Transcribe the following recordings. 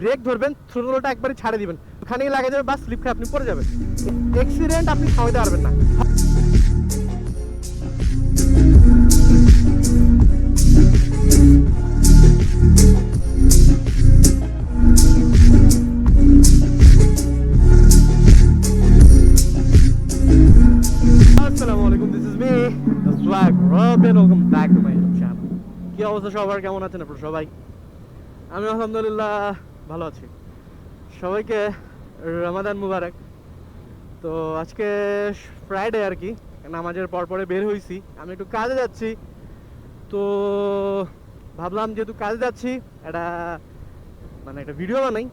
Break ধরবেন, থ্রোটলটা একবারে ছাড়ে দিবেন। ওখানেই লাগে যাবে বা স্লিপ খেয়ে আপনি পড়ে যাবেন। অ্যাক্সিডেন্ট আপনি থামাইতে পারবেন না। কি অবস্থা সবার? কেমন আছেন আপনারা সবাই? আমি আলহামদুলিল্লাহ ভালো আছি। সবাইকে রমাদান মুবারক। তো আজকে ফ্রাইডে আর কি নামাজের পর পরে বের হয়েছি আমি একটু কাজে যাচ্ছি। তো ভাবলাম যেহেতু কাজে যাচ্ছি, একটা মানে একটা ভিডিও বানাই।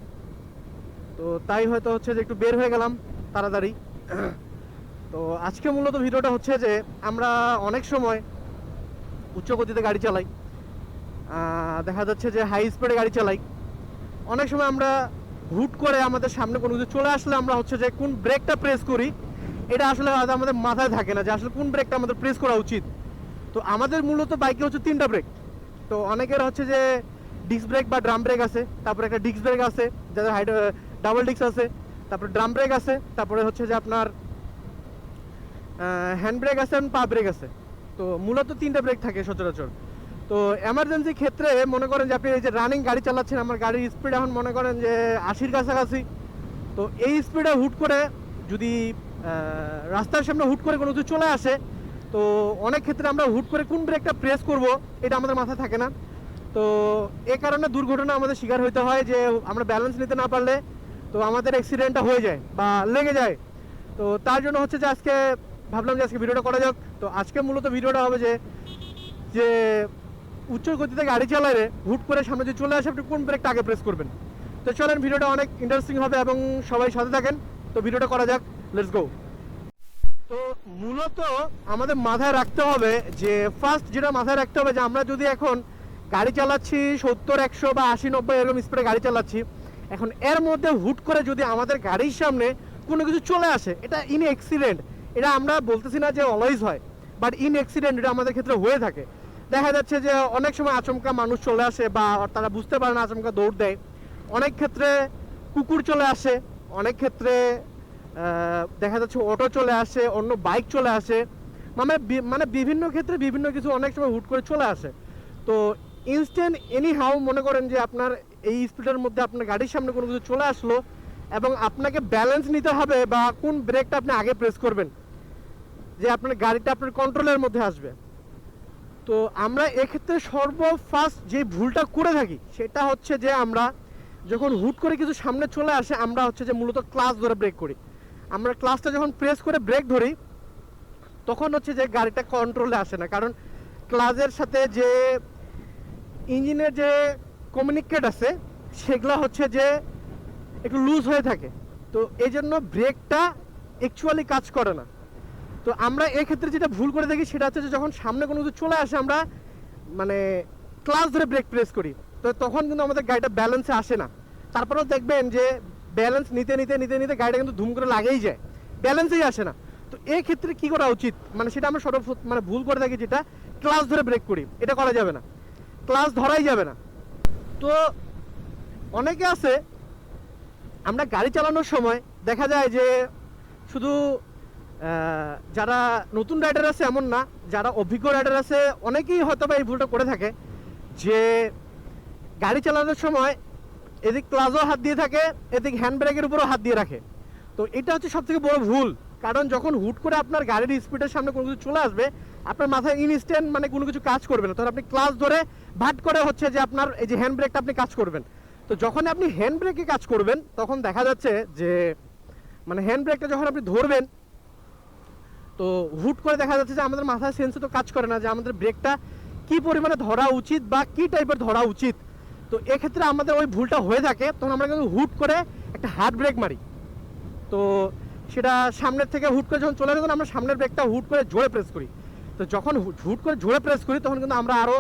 তো তাই হয়তো হচ্ছে যে একটু বের হয়ে গেলাম তাড়াতাড়ি। তো আজকে মূলত ভিডিওটা হচ্ছে যে আমরা অনেক সময় উচ্চ গতিতে গাড়ি চালাই। দেখা যাচ্ছে যে হাই স্পিডে গাড়ি চালাই। অনেক সময় আমরা হুট করে আমাদের সামনে কোনো কিছু চলে আসলে আমরা হচ্ছে যে কোন ব্রেকটা প্রেস করি, এটা আসলে হয়তো আমাদের মাথায় থাকে না যে আসলে কোন ব্রেকটা আমাদের প্রেস করা উচিত। তো আমাদের মূলত বাইকে হচ্ছে তিনটা ব্রেক তো অনেকের হচ্ছে যে ডিস্ক ব্রেক বা ড্রাম ব্রেক আছে, তারপরে একটা ডিস্ক ব্রেক আছে, যাদের হাইড ডাবল ডিস্ক আছে, তারপরে ড্রাম ব্রেক আছে, তারপরে হচ্ছে যে আপনার হ্যান্ড ব্রেক আছে পা ব্রেক আছে। তো মূলত তিনটা ব্রেক থাকে সচরাচর। তো এমার্জেন্সি ক্ষেত্রে মনে করেন যে আপনি এই যে রানিং গাড়ি চালাচ্ছেন, আমার গাড়ির স্পিড এখন মনে করেন যে আশির কাছাকাছি। তো এই স্পিডে হুট করে যদি রাস্তার সামনে হুট করে কোনো কিছু চলে আসে, তো অনেক ক্ষেত্রে আমরা হুট করে কোন ব্রেকটা প্রেস করব, এটা আমাদের মাথায় থাকে না। তো এ কারণে দুর্ঘটনা আমাদের শিকার হইতে হয় যে আমরা ব্যালেন্স নিতে না পারলে তো আমাদের অ্যাক্সিডেন্টটা হয়ে যায় বা লেগে যায়। তো তার জন্য হচ্ছে যে আজকে ভাবলাম যে আজকে ভিডিওটা করা যাক। তো আজকে মূলত ভিডিওটা হবে যে যে উচ্চ গতিতে গাড়ি চালালে হুট করে সামনে যদি চলে আসে, আপনি কোন ব্রেকটা আগে প্রেস করবেন? তো চলেন, ভিডিওটা অনেক ইন্টারেস্টিং হবে এবং সবাই সাথে থাকেন। তো ভিডিওটা করা যাক লেটস গো তো মূলত আমাদের মাথায় রাখতে হবে যে ফার্স্ট যেটা মাথায় রাখতে হবে যে, আমরা যদি এখন গাড়ি চালাচ্ছি সত্তর, একশো বা আশি, নব্বই এরকম স্পিডে গাড়ি চালাচ্ছি, এখন এর মধ্যে হুট করে যদি আমাদের গাড়ির সামনে কোনো কিছু চলে আসে, এটা ইন অ্যাক্সিডেন্ট এটা আমরা বলতেছি না যে অলওয়েজ হয় বাট ইন অ্যাক্সিডেন্ট এটা আমাদের ক্ষেত্রে হয়ে থাকে। দেখা যাচ্ছে যে অনেক সময় আচমকা মানুষ চলে আসে বা তারা বুঝতে পারে না আচমকা দৌড় দেয়। অনেক ক্ষেত্রে কুকুর চলে আসে, অনেক ক্ষেত্রে দেখা যাচ্ছে অটো চলে আসে, অন্য বাইক চলে আসে। মানে মানে বিভিন্ন ক্ষেত্রে বিভিন্ন কিছু অনেক সময় হুট করে চলে আসে। তো ইনস্ট্যান্ট এনি হাউ মনে করেন যে আপনার এই স্পিডের মধ্যে আপনার গাড়ির সামনে কোনো কিছু চলে আসলো এবং আপনাকে ব্যালেন্স নিতে হবে বা কোন ব্রেকটা আপনি আগে প্রেস করবেন। যে আপনার গাড়িটা আপনার কন্ট্রোলের মধ্যে আসবে। তো আমরা এক্ষেত্রে সর্ব ফার্স্ট যে ভুলটা করে থাকি, সেটা হচ্ছে যে আমরা যখন হুট করে কিছু সামনে চলে আসে, আমরা হচ্ছে যে মূলত ক্লাস ধরে ব্রেক করি। আমরা ক্লাসটা যখন প্রেস করে ব্রেক ধরি, তখন হচ্ছে যে গাড়িটা কন্ট্রোলে আসে না। কারণ ক্লাসের সাথে যে ইঞ্জিনের যে কমিউনিকেট আছে, সেগুলো হচ্ছে যে একটু লুজ হয়ে থাকে। তো এই জন্য ব্রেকটা অ্যাকচুয়ালি কাজ করে না। তো আমরা এক্ষেত্রে যেটা ভুল করে দেখি সেটা হচ্ছে যে যখন সামনে কোনো কিছু চলে আসে আমরা মানে ক্লাস ধরে ব্রেক প্রেস করি, তো তখন কিন্তু আমাদের গাড়িটা ব্যালেন্সে আসে না। তারপরেও দেখবেন যে ব্যালেন্স নিতে নিতে নিতে নিতে গাড়িটা কিন্তু ধুম করে লাগেই যায় ব্যালেন্সেই আসে না। তো এই ক্ষেত্রে কি করা উচিত? মানে সেটা আমরা সর্ব মানে ভুল করে থাকি যেটা ক্লাস ধরে ব্রেক করি, এটা করা যাবে না। ক্লাস ধরাই যাবে না। তো অনেকে আছে, আমরা গাড়ি চালানোর সময় দেখা যায় যে শুধু যারা নতুন রাইডার আছে এমন না, যারা অভিজ্ঞ রাইডার আছে, অনেকেই হয়তো বা এই ভুলটা করে থাকে যে গাড়ি চালানোর সময় এদিক ক্লাজও হাত দিয়ে থাকে, এদিক হ্যান্ড ব্রেকের উপরও হাত দিয়ে রাখে। তো এটা হচ্ছে সব থেকে বড় ভুল, কারণ যখন হুট করে আপনার গাড়ির স্পিডের সামনে কোনো কিছু চলে আসবে, আপনার মাথায় ইনস্ট্যান্ট মানে কোনো কিছু কাজ করবে না। তখন আপনি ক্লাস ধরে ভাট করে হচ্ছে যে আপনার এই যে হ্যান্ড ব্রেকটা আপনি কাজ করবেন। তো যখন আপনি হ্যান্ড ব্রেকে কাজ করবেন, তখন দেখা যাচ্ছে যে মানে হ্যান্ড ব্রেকটা যখন আপনি ধরবেন তো হুট করে দেখা যাচ্ছে যে আমাদের মাথায় সেন্সে তো কাজ করে না যে আমাদের ব্রেকটা কি পরিমাণে ধরা উচিত বা কি টাইপের ধরা উচিত। তো এক্ষেত্রে আমাদের ওই ভুলটা হয়ে থাকে, তখন আমরা কিন্তু হুট করে একটা হার্ড ব্রেক মারি। তো সেটা সামনের থেকে হুট করে যখন চলে তখন আমরা সামনের ব্রেকটা হুট করে জোরে প্রেস করি। তো যখন হুট করে জোরে প্রেস করি, তখন কিন্তু আমরা আরও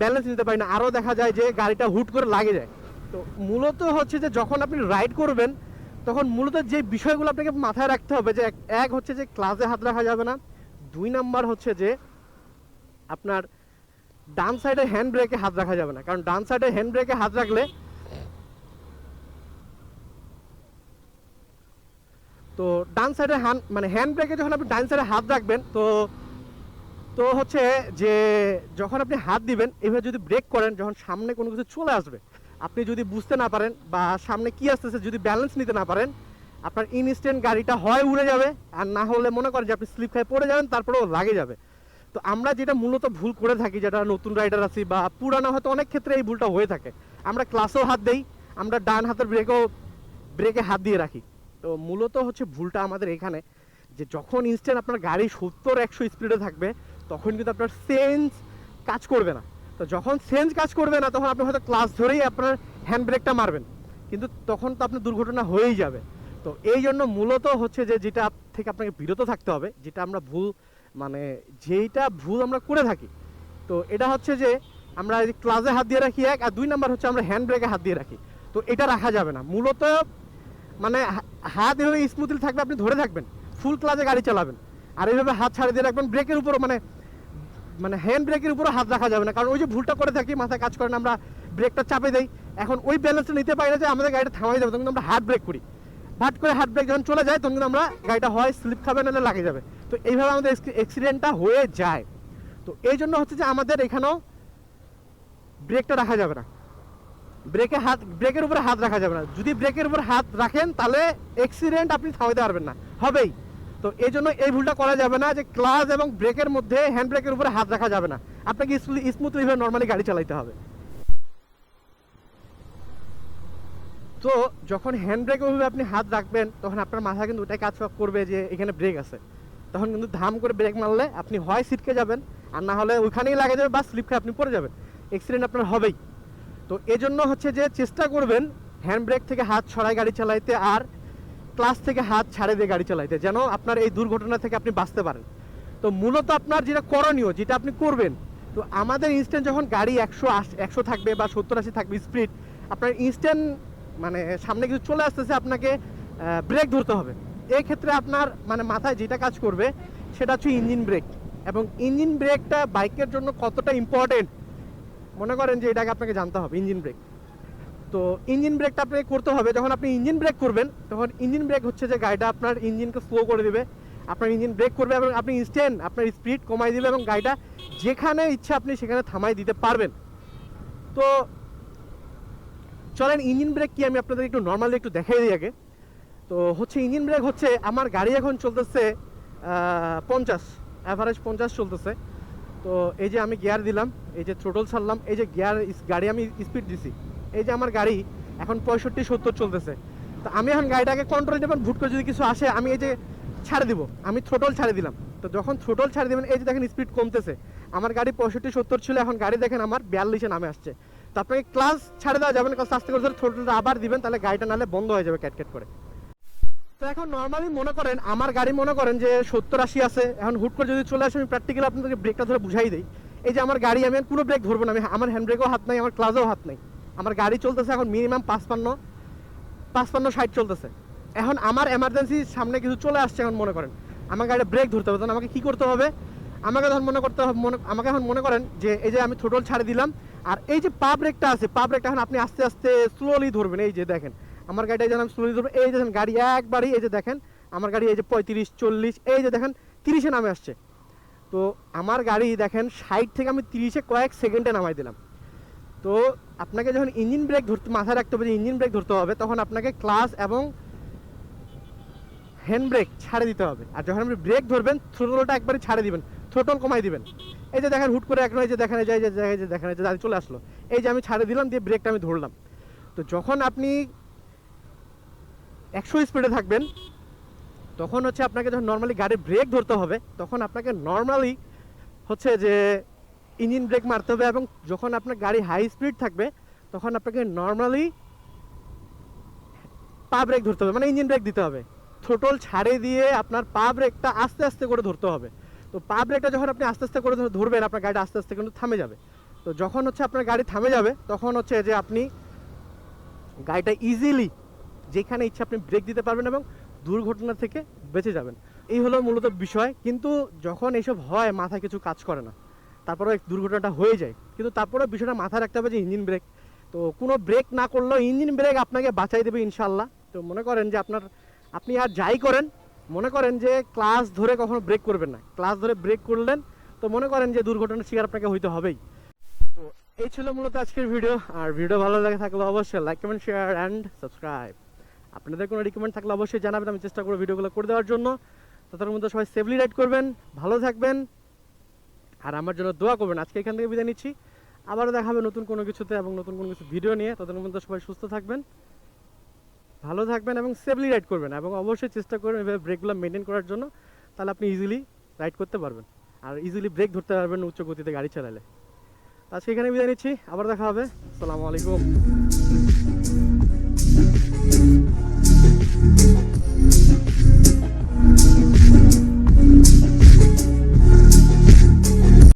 ব্যালেন্স নিতে পারি না। আরও দেখা যায় যে গাড়িটা হুট করে লাগে যায়। তো মূলত হচ্ছে যে যখন আপনি রাইড করবেন তখন মূলত যে বিষয়গুলো আপনাকে মাথায় রাখতে হবে যে এক হচ্ছে যে ক্লাসে হাত রাখা যাবে না, দুই নাম্বার হচ্ছে যে আপনার ডান সাইডে হ্যান্ড ব্রেকে হাত রাখা যাবে না। কারণ ডান সাইডে হ্যান্ড ব্রেকে হাত রাখলে তো ডান সাইডে হ্যান্ড মানে হ্যান্ড ব্রেকে যখন আপনি ডান সাইডে হাত রাখবেন, তো তো হচ্ছে যে যখন আপনি হাত দিবেন, এভাবে যদি ব্রেক করেন, যখন সামনে কোনো কিছু চলে আসবে আপনি যদি বুঝতে না পারেন বা সামনে কি আসতেছে, যদি ব্যালেন্স নিতে না পারেন, আপনার ইনস্ট্যান্ট গাড়িটা হয় উড়ে যাবে, আর না হলে মনে করেন যে আপনি স্লিপ খাই পড়ে যাবেন, তারপরেও লাগে যাবে। তো আমরা যেটা মূলত ভুল করে থাকি, যেটা নতুন রাইডার আছি বা পুরানো হয়তো অনেক ক্ষেত্রে এই ভুলটা হয়ে থাকে। আমরা ক্লাসেও হাত দেই, আমরা ডান হাতের ব্রেকও ব্রেকে হাত দিয়ে রাখি। তো মূলত হচ্ছে ভুলটা আমাদের এখানে, যে যখন ইনস্ট্যান্ট আপনার গাড়ি সত্তর, একশো স্পিডে থাকবে, তখন কিন্তু আপনার সেন্স কাজ করবে না। তো যখন সেন্স কাজ করবে না, তখন আপনি হয়তো ক্লাস ধরেই আপনার হ্যান্ড ব্রেকটা মারবেন। কিন্তু তখন তো আপনার দুর্ঘটনা হয়েই যাবে। তো এই জন্য মূলত হচ্ছে যে, যেটা থেকে আপনাকে বিরত থাকতে হবে, যেটা আমরা ভুল মানে যেইটা ভুল আমরা করে থাকি। তো এটা হচ্ছে যে, আমরা ক্লাসে হাত দিয়ে রাখি এক, আর দুই নাম্বার হচ্ছে আমরা হ্যান্ড ব্রেকে হাত দিয়ে রাখি। তো এটা রাখা যাবে না। মূলত মানে হাত এভাবে স্মুথলি থাকবে, আপনি ধরে থাকবেন। ফুল ক্লাসে গাড়ি চালাবেন। আর এইভাবে হাত ছাড়ে দিয়ে রাখবেন ব্রেকের উপর মানে মানে হ্যান্ড ব্রেকের উপরও হাত রাখা যাবে না। কারণ ওই যে ভুলটা করে থাকি, মাথায় কাজ করেন আমরা ব্রেকটা চাপে দেই। এখন ওই ব্যালেন্সটা নিতে পারি না যে আমাদের গাড়িটা থামাই যাবে তখন আমরা হার্ড ব্রেক করি। হাট করে হার্ড ব্রেক যখন চলে যায়, তখন কিন্তু আমরা গাড়িটা হয় স্লিপ খাবে, নাহলে লাগে যাবে। তো এইভাবে আমাদের অ্যাক্সিডেন্টটা হয়ে যায়। তো এই জন্য হচ্ছে যে আমাদের এখানেও ব্রেকটা রাখা যাবে না। ব্রেকে হাত ব্রেকের উপরে হাত রাখা যাবে না। যদি ব্রেকের উপর হাত রাখেন, তাহলে অ্যাক্সিডেন্ট আপনি থামাইতে পারবেন না। হবেই। তো এই জন্য এই ভুলটা করা যাবে না যে ক্লাস এবং ব্রেকের মধ্যে হ্যান্ড ব্রেকের উপরে হাত রাখা যাবে না। আপনাকে স্মুথলি ভাবে নর্মালি গাড়ি চালাতে হবে। তো যখন হ্যান্ড ব্রেক ওইভাবে আপনি হাত রাখবেন, তখন আপনার মাথা কিন্তু ওটাই কাজ করবে যে এখানে ব্রেক আছে। তখন কিন্তু ধাম করে ব্রেক মারলে আপনি হয় সিটকে যাবেন, আর না হলে ওইখানেই লাগে যাবে বা স্লিপ খেয়ে আপনি পড়ে যাবেন। অ্যাক্সিডেন্ট আপনার হবেই। তো এজন্য হচ্ছে যে চেষ্টা করবেন হ্যান্ড ব্রেক থেকে হাত ছড়াই গাড়ি চালাইতে, আর ক্লাস থেকে হাত ছাড়ে দিয়ে গাড়ি চালাইতে, যেন আপনার এই দুর্ঘটনা থেকে আপনি বাঁচতে পারেন। তো মূলত আপনার যেটা করণীয়, যেটা আপনি করবেন, তো আমাদের ইনস্ট্যান্ট যখন গাড়ি একশো একশো থাকবে বা সত্তর আশি থাকবে স্পিড আপনার ইনস্ট্যান্ট মানে সামনে কিছু চলে আসতেছে, আপনাকে ব্রেক ধরতে হবে। এই ক্ষেত্রে আপনার মানে মাথায় যেটা কাজ করবে, সেটা হচ্ছে ইঞ্জিন ব্রেক এবং ইঞ্জিন ব্রেকটা বাইকের জন্য কতটা ইম্পর্টেন্ট মনে করেন যে এটাকে আপনাকে জানতে হবে ইঞ্জিন ব্রেক তো ইঞ্জিন ব্রেকটা আপনাকে করতে হবে। যখন আপনি ইঞ্জিন ব্রেক করবেন, তখন ইঞ্জিন ব্রেক হচ্ছে যে গাড়িটা আপনার ইঞ্জিনকে স্লো করে দেবে। আপনার ইঞ্জিন ব্রেক করবে এবং আপনি ইনস্ট্যান্ট আপনার স্পিড কমাই দিবে এবং গাড়িটা যেখানে ইচ্ছা আপনি সেখানে থামাই দিতে পারবেন। তো চলেন, ইঞ্জিন ব্রেক কি আমি আপনাদের একটু নর্মালি একটু দেখাই দিই আগে। তো হচ্ছে ইঞ্জিন ব্রেক হচ্ছে, আমার গাড়ি এখন চলতেছে পঞ্চাশ অ্যাভারেজ পঞ্চাশ চলতেছে। তো এই যে আমি গিয়ার দিলাম, এই যে থ্রোটল ছাড়লাম, এই যে গিয়ার গাড়ি আমি স্পিড দিছি। এই যে আমার গাড়ি এখন পঁয়ষট্টি, সত্তর চলতেছে। তো আমি এখন গাড়িটাকে কন্ট্রোল দেবেন ভুট করে যদি কিছু আসে, আমি এই যে ছাড়ে দিব। আমি থ্রোটল ছাড়ে দিলাম। তো যখন থ্রোটল ছাড়ে দিবেন, এই যে দেখেন স্পিড কমতেছে। আমার গাড়ি পঁয়ষট্টি, সত্তর ছিল, এখন গাড়ি দেখেন আমার বিয়াল্লিশে নামে আসছে। তো আপনাকে ক্লাস ছাড়ে দেওয়া যাবে না কারণ আস্তে করে থ্রোটলটা আবার দিবেন, তাহলে গাড়িটা নাহলে বন্ধ হয়ে যাবে ক্যাট ক্যাট করে। তো এখন নর্মালি মনে করেন, আমার গাড়ি মনে করেন যে সত্তর, আশি আছে। এখন হুট করে যদি চলে আসে, আমি প্র্যাকটিক্যালি আপনাদেরকে ব্রেকটা ধরে বুঝাই দিই। এই যে আমার গাড়ি, আমি কোনো ব্রেক ধরবো না। আমি আমার হ্যান্ড ব্রেকও হাত নাই, আমার ক্লাসেও হাত নাই। আমার গাড়ি চলতেছে এখন মিনিমাম পাঁচপান্ন পাঁচপান্ন ষাট চলতেছে। এখন আমার এমার্জেন্সি সামনে কিছু চলে আসছে এখন মনে করেন। আমার গাড়িটা ব্রেক ধরতে হবে, তখন আমাকে কি করতে হবে? আমাকে তখন মনে করতে হবে, মনে, আমাকে এখন মনে করেন যে এই যে আমি থ্রোটল ছাড়ে দিলাম, আর এই যে পা ব্রেকটা আছে, পা ব্রেকটা এখন আপনি আস্তে আস্তে স্লোলি ধরবেন, এই যে দেখেন। আমার গাড়িটা যেন আমি স্লোলি ধরবো, এই যে দেখেন গাড়ি একবারই, এই যে দেখেন, আমার গাড়ি এই যে পঁয়ত্রিশ, চল্লিশ, এই যে দেখেন তিরিশে নামে আসছে। তো আমার গাড়ি দেখেন ষাট থেকে আমি তিরিশে কয়েক সেকেন্ডে নামাই দিলাম। তো আপনাকে যখন ইঞ্জিন ব্রেক ধরতে, মাথায় রাখতে হবে যে ইঞ্জিন ব্রেক ধরতে হবে, তখন আপনাকে ক্লাস এবং হ্যান্ড ব্রেক ছাড়ে দিতে হবে। আর যখন আপনি ব্রেক ধরবেন, থ্রোটলটা একবারে ছাড়ে দিবেন, থ্রোটল কমাই দিবেন। এই যে দেখেন, হুট করে এখন এই যে দেখেন, এই যে এই যে দেখেন যে চলে আসলো। এই যে আমি ছাড়ে দিলাম, দিয়ে ব্রেকটা আমি ধরলাম। তো যখন আপনি একশো স্পিডে থাকবেন, তখন হচ্ছে আপনাকে যখন নর্মালি গাড়ির ব্রেক ধরতে হবে, তখন আপনাকে নর্মালি হচ্ছে যে ইঞ্জিন ব্রেক মারতে হবে এবং যখন আপনার গাড়ি হাই স্পিড থাকবে, তখন আপনাকে নর্মালি পা ব্রেক ধরতে হবে মানে ইঞ্জিন ব্রেক দিতে হবে। থ্রোটল ছাড়ে দিয়ে আপনার পা ব্রেকটা আস্তে আস্তে করে ধরতে হবে। তো পা ব্রেকটা যখন আপনি আস্তে আস্তে করে ধরবেন, আপনার গাড়িটা আস্তে আস্তে কিন্তু থামে যাবে। তো যখন হচ্ছে আপনার গাড়ি থামে যাবে, তখন হচ্ছে যে আপনি গাড়িটা ইজিলি যেখানে ইচ্ছা আপনি ব্রেক দিতে পারবেন এবং দুর্ঘটনা থেকে বেঁচে যাবেন। এই হলো মূলত বিষয়। কিন্তু যখন এইসব হয়, মাথায় কিছু কাজ করে না। তারপরে দুর্ঘটনাটা হয়ে যায়। কিন্তু তারপরে বিষয়টা মাথায় রাখতে হবে যে ইঞ্জিন ব্রেক। তো কোনো ব্রেক না করলেও ইঞ্জিন ব্রেক আপনাকে বাঁচাই দেবে ইনশাল্লাহ তো মনে করেন যে আপনার, আপনি আর যাই করেন, মনে করেন যে ক্লাস ধরে কখনো ব্রেক করবেন না। ক্লাস ধরে ব্রেক করলেন, তো মনে করেন যে দুর্ঘটনার শিকার আপনাকে হইতে হবেই। তো এই ছিল মূলত আজকের ভিডিও। আর ভিডিও ভালো লাগে থাকলে অবশ্যই like comment share and subscribe আপনাদের কোনো রিকমেন্ড থাকলে অবশ্যই জানাবেন। আমি চেষ্টা করব ভিডিওগুলো করে দেওয়ার জন্য। তাদের মধ্যে সবাই সেফলি রাইড করবেন, ভালো থাকবেন। আর আমার জন্য দোয়া করবেন। আজকে এখান থেকে বিদায় নিচ্ছি। আবারও দেখা হবে নতুন কোনো কিছুতে এবং নতুন কোনো কিছু ভিডিও নিয়ে। তাদের মধ্যে সবাই সুস্থ থাকবেন, ভালো থাকবেন এবং সেফলি রাইড করবেন। এবং অবশ্যই চেষ্টা করবেন এভাবে ব্রেকগুলো মেনটেন করার জন্য। তাহলে আপনি ইজিলি রাইড করতে পারবেন। আর ইজিলি ব্রেক ধরতে পারবেন উচ্চ গতিতে গাড়ি চালালে। আজকে এখানে বিদায় নিচ্ছি। আবার দেখা হবে। আসসালামু আলাইকুম।